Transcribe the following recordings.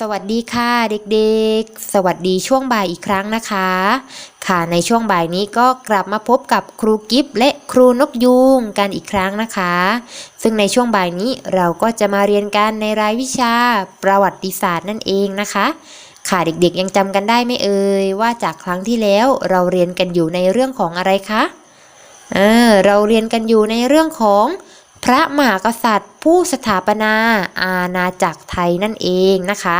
สวัสดีค่ะเด็กๆ สวัสดีช่วงบ่ายอีกครั้งนะคะ ค่ะในช่วงบ่ายนี้ก็กลับมาพบกับครูกิฟและครูนกยูงกันอีกครั้งนะคะ ซึ่งในช่วงบ่ายนี้เราก็จะมาเรียนกันในรายวิชาประวัติศาสตร์นั่นเองนะคะ ค่ะเด็กๆยังจำกันได้ไหมเอ่ยว่าจากครั้งที่แล้วเราเรียนกันอยู่ในเรื่องของอะไรคะเออเราเรียนกันอยู่ในเรื่องของ พระมหากษัตริย์ ผู้สถาปนาอาณาจักรไทยนั่นเองนะคะ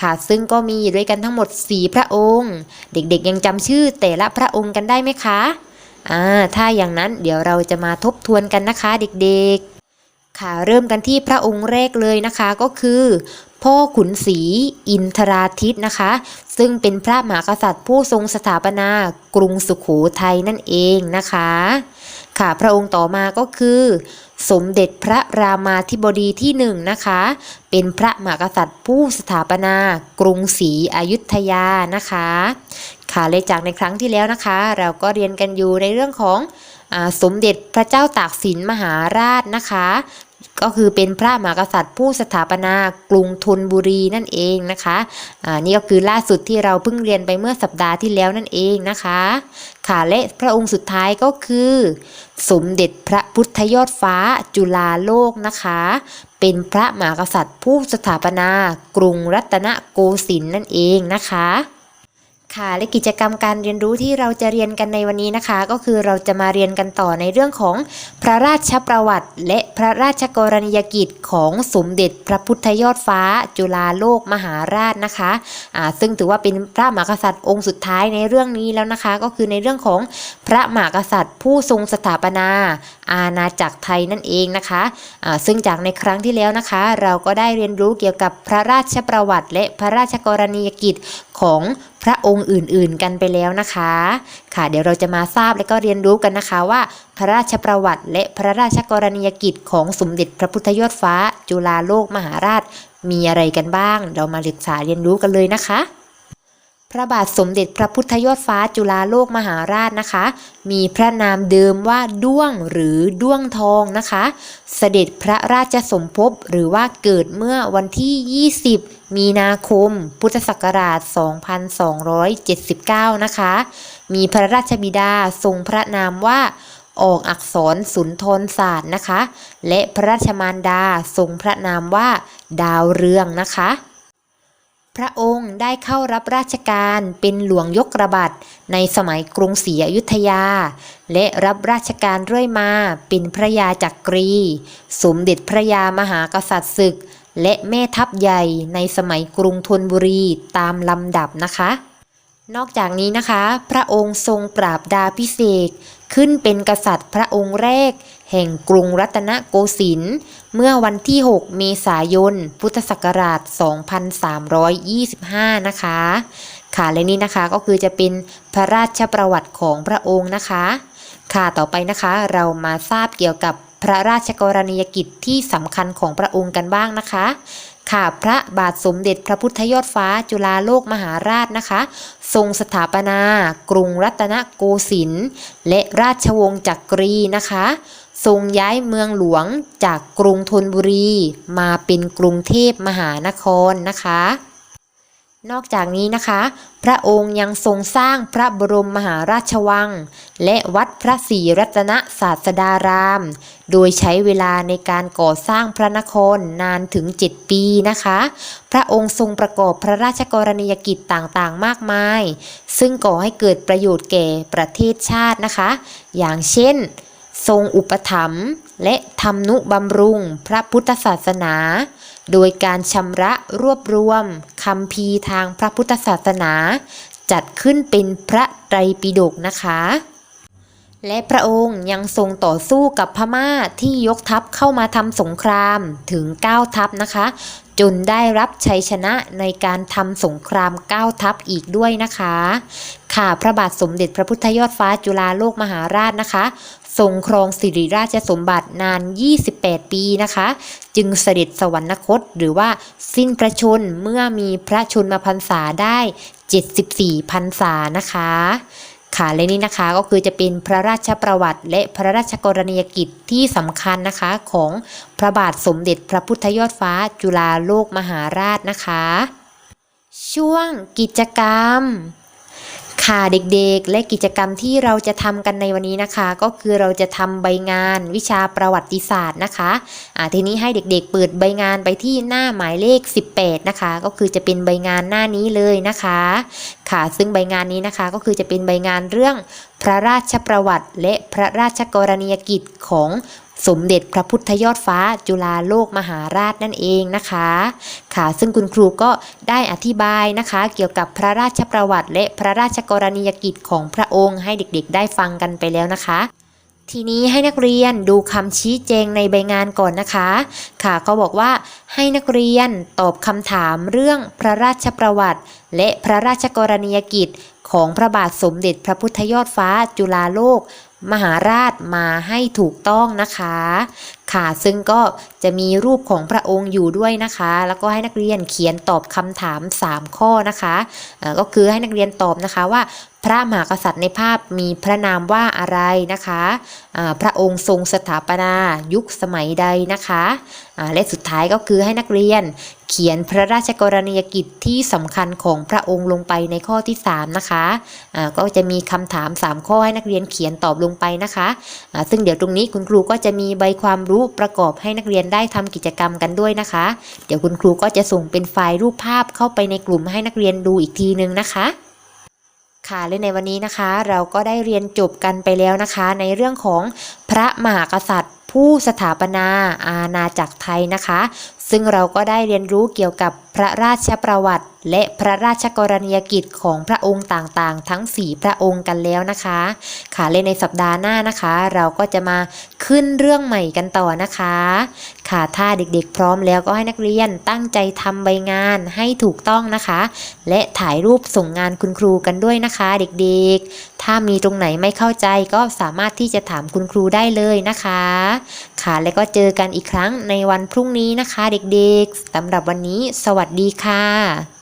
ค่ะซึ่งก็มีอยู่ด้วยกันทั้งหมด 4 พระองค์ เด็กๆยังจำชื่อแต่ละพระองค์กันได้ไหมคะอ่าถ้าอย่างนั้นเดี๋ยวเราจะมาทบทวนกันนะคะเด็กๆ ค่ะเริ่มกันที่พระองค์แรกเลยนะคะก็คือ พ่อขุนศรีอินทราทิตนะคะ ซึ่งเป็นพระมหากษัตริย์ผู้ทรงสถาปนากรุงสุขโขทัยนั่นเองนะคะ ค่ะ พระองค์ต่อมาก็คือ สมเด็จพระรามาธิบดีที่หนึ่งนะคะ เป็นพระมหากษัตริย์ผู้สถาปนากรุงศรีอยุธยานะคะ ค่ะเลยจากในครั้งที่แล้วนะคะ เราก็เรียนกันอยู่ในเรื่องของอสมเด็จพระเจ้าตากสินมหาราชนะคะ ก็คือเป็นพระมหากษัตริย์ผู้สถาปนากรุงธนบุรีนั่นเองนะคะอ่านี่ก็คือล่าสุดที่เราเพิ่งเรียนไปเมื่อสัปดาห์ที่แล้วนั่นเองนะคะค่ะและพระองค์สุดท้ายก็คือ สมเด็จพระพุทธยอดฟ้าจุฬาโลกนะคะ เป็นพระมหากษัตริย์ผู้สถาปนากรุงรัตนโกสินทร์นั่นเองนะคะ ค่ะและกิจกรรมการเรียนรู้ที่เราจะเรียนกันในวันนี้นะคะ ก็คือเราจะมาเรียนกันต่อในเรื่องของพระราชประวัติ และพระราชกรณียกิจของสมเด็จพระพุทธยอดฟ้า จุฬาโลกมหาราชนะคะอ่าซึ่งถือว่าเป็นพระมหากษัตริย์องค์สุดท้ายในเรื่องนี้แล้วนะคะ ก็คือในเรื่องของพระมหากษัตริย์ ผู้ทรงสถาปนา อาณาจักรไทยนั่นเองนะคะอ่าซึ่งจากในครั้งที่แล้วนะคะ เราก็ได้เรียนรู้เกี่ยวกับพระราชประวัติ และพระราชกรณียกิจของ ระองค์อื่นๆ กันไปแล้วนะคะ ค่ะ เดี๋ยวเราจะมาทราบและก็เรียนรู้กันนะคะว่า พระราชประวัติและพระราชกรณียกิจของสมเด็จพระพุทธยอดฟ้า จุฬาโลกมหาราช มีอะไรกันบ้าง เรามาศึกษาเรียนรู้กันเลยนะคะ พระบาทสมเด็จพระพุทธยอดฟ้าจุฬาโลกมหาราชนะคะ มีพระนามเดิมว่าด้วงหรือด้วงทองนะคะ เสด็จพระราชสมภพหรือว่าเกิดเมื่อวันที่ 20 มีนาคม พุทธศักราช 2279 นะคะ มีพระราชบิดาทรงพระนามว่าออกอักษรสุนทรศาสตร์นะคะ และพระราชมารดาทรงพระนามว่าดาวเรืองนะคะ พระองค์ได้เข้ารับราชการเป็นหลวงยกระบัดในสมัยกรุงศรีอยุธยา และรับราชการเรื่อยมาเป็นพระยาจักรี สมเด็จพระยามหากษัตริย์ศึก และแม่ทัพใหญ่ในสมัยกรุงธนบุรีตามลำดับนะคะ นอกจากนี้นะคะ พระองค์ทรงปราบดาพิเศษขึ้นเป็นกษัตริย์พระองค์แรก แห่งกรุงรัตนโกสินทร์เมื่อวันที่ 6 เมษายน พุทธศักราช 2325 นะคะ ค่ะและนี่นะคะก็คือจะเป็นพระราชประวัติของพระองค์นะคะ ค่ะต่อไปนะคะเรามาทราบเกี่ยวกับพระราชกรณียกิจที่สำคัญของพระองค์กันบ้างนะคะ ค่ะพระบาทสมเด็จพระพุทธยอดฟ้าจุฬาโลกมหาราชนะคะ ทรงสถาปนากรุงรัตนโกสินทร์และราชวงศ์จักรีนะคะ ทรงย้ายเมืองหลวงจากกรุงธนบุรีมาเป็นกรุงเทพมหานครนะคะ นอกจากนี้นะคะ พระองค์ยังทรงสร้างพระบรมมหาราชวัง และวัดพระศรีรัตนศาสดาราม โดยใช้เวลาในการก่อสร้างพระนครนานถึง 7 ปีนะคะ พระองค์ทรงประกอบพระราชกรณียกิจต่างๆ มากมาย ซึ่งก่อให้เกิดประโยชน์แก่ประเทศชาตินะคะ อย่างเช่น ทรงอุปถัมภ์และทำนุบำรุงพระพุทธศาสนา โดยการชำระรวบรวมคำพีทางพระพุทธศาสนา จัดขึ้นเป็นพระไตรปิฎกนะคะ และพระองค์ยังทรงต่อสู้กับพม่าที่ยกทัพเข้ามาทำสงครามถึง 9 ทัพนะคะ จนได้รับชัยชนะในการทำสงคราม 9 ทัพอีกด้วยนะคะ ค่ะพระบาทสมเด็จพระพุทธยอดฟ้าจุฬาโลกมหาราชนะคะทรงครองสิริราชสมบัตินาน 28 ปีนะคะ จึงเสด็จสวรรคตหรือว่าสิ้นพระชนเมื่อมีพระชนมพรรษาได้ 74 พรรษานะคะ ค่ะและนี่นะคะก็คือจะเป็นพระราชประวัติ และพระราชกรณียกิจที่สำคัญนะคะของพระบาทสมเด็จพระพุทธยอดฟ้าจุฬาโลกมหาราชนะคะ ช่วงกิจกรรม ค่ะเด็กๆ และกิจกรรมที่เราจะทำกันในวันนี้นะคะ ก็คือเราจะทำใบงานวิชาประวัติศาสตร์นะคะอ่าทีนี้ให้เด็กๆ เปิดใบงานไปที่หน้าหมายเลข 18 นะคะ ก็คือจะเป็นใบงานหน้านี้เลยนะคะ ค่ะซึ่งใบงานนี้นะคะก็คือจะเป็นใบงานเรื่องพระราชประวัติและพระราชกรณียกิจของ สมเด็จพระพุทธยอดฟ้าจุฬาโลกมหาราชนั่นเองนะคะ ค่ะซึ่งคุณครูก็ได้อธิบายนะคะ เกี่ยวกับพระราชประวัติ และพระราชกรณียกิจของพระองค์ให้เด็กๆ ได้ฟังกันไปแล้วนะคะทีนี้ให้นักเรียนดูคำชี้แจงในใบงานก่อนนะคะ ค่ะเขาบอกว่าให้นักเรียนตอบคำถามเรื่องพระราชประวัติ และพระราชกรณียกิจ ของพระบาทสมเด็จพระพุทธยอดฟ้าจุฬาโลก มหาราชมาให้ถูกต้องนะคะค่ะ ซึ่งก็จะมีรูปของพระองค์อยู่ด้วยนะคะ แล้วก็ให้นักเรียนเขียนตอบคำถาม 3 ข้อนะคะก็คือให้นักเรียนตอบนะคะว่าพระมหากษัตริย์ในภาพมีพระนามว่าอะไรนะคะพระองค์ทรงสถาปนายุคสมัยใดนะคะและสุดท้ายก็คือให้นักเรียนเขียนพระราชกรณียกิจที่สำคัญของพระองค์ลงไปในข้อที่ 3 นะคะก็จะมีคำถาม 3 ข้อให้นักเรียนเขียนตอบลงไปนะคะซึ่งเดี๋ยวตรงนี้คุณครูก็จะมีใบความรู้ประกอบให้นักเรียนได้ทำกิจกรรมกันด้วยนะคะ เดี๋ยวคุณครูก็จะส่งเป็นไฟล์รูปภาพเข้าไปในกลุ่มให้นักเรียนดูอีกทีนึงนะคะค่ะและในวันนี้นะคะเราก็ได้เรียนจบกันไปแล้วนะคะ ในเรื่องของพระมหากษัตริย์ ผู้สถาปนาอาณาจักรไทยนะคะ ซึ่งเราก็ได้เรียนรู้เกี่ยวกับพระราชประวัติ และพระราชกรณียกิจของพระองค์ต่างๆ ทั้ง 4 พระองค์กันแล้วนะคะ ค่ะและในสัปดาห์หน้านะคะ เราก็จะมาขึ้นเรื่องใหม่กันต่อนะคะ ค่ะถ้าเด็กๆ พร้อมแล้วก็ให้นักเรียนตั้งใจทำใบงานให้ถูกต้องนะคะ และถ่ายรูปส่งงานคุณครูกันด้วยนะคะ เด็กๆ ถ้ามีตรงไหนไม่เข้าใจก็สามารถที่จะถามคุณครูได้เลยนะคะ ค่ะและก็เจอกันอีกครั้งในวันพรุ่งนี้นะคะ เด็กๆสำหรับวันนี้ สวัสดีค่ะ